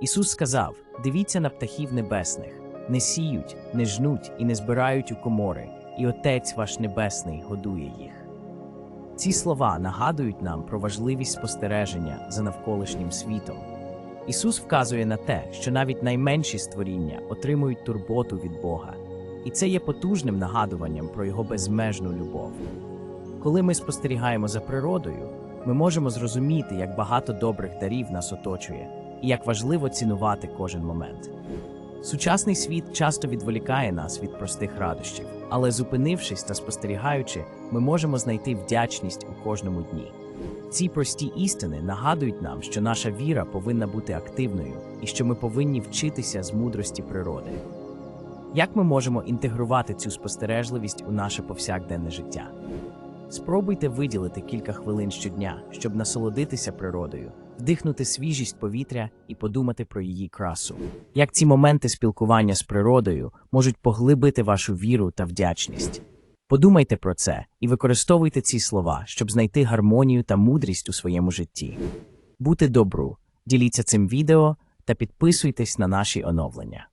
Ісус сказав: Дивіться на птахів небесних, не сіють, не жнуть і не збирають у комори, і Отець ваш Небесний годує їх. Ці слова нагадують нам про важливість спостереження за навколишнім світом. Ісус вказує на те, що навіть найменші створіння отримують турботу від Бога, і це є потужним нагадуванням про Його безмежну любов. Коли ми спостерігаємо за природою, ми можемо зрозуміти, як багато добрих дарів нас оточує, і як важливо цінувати кожен момент. Сучасний світ часто відволікає нас від простих радощів, але зупинившись та спостерігаючи, ми можемо знайти вдячність у кожному дні. Ці прості істини нагадують нам, що наша віра повинна бути активною і що ми повинні вчитися з мудрості природи. Як ми можемо інтегрувати цю спостережливість у наше повсякденне життя? Спробуйте виділити кілька хвилин щодня, щоб насолодитися природою, вдихнути свіжість повітря і подумати про її красу. Як ці моменти спілкування з природою можуть поглибити вашу віру та вдячність. Подумайте про це і використовуйте ці слова, щоб знайти гармонію та мудрість у своєму житті. Бути добру, діліться цим відео та підписуйтесь на наші оновлення.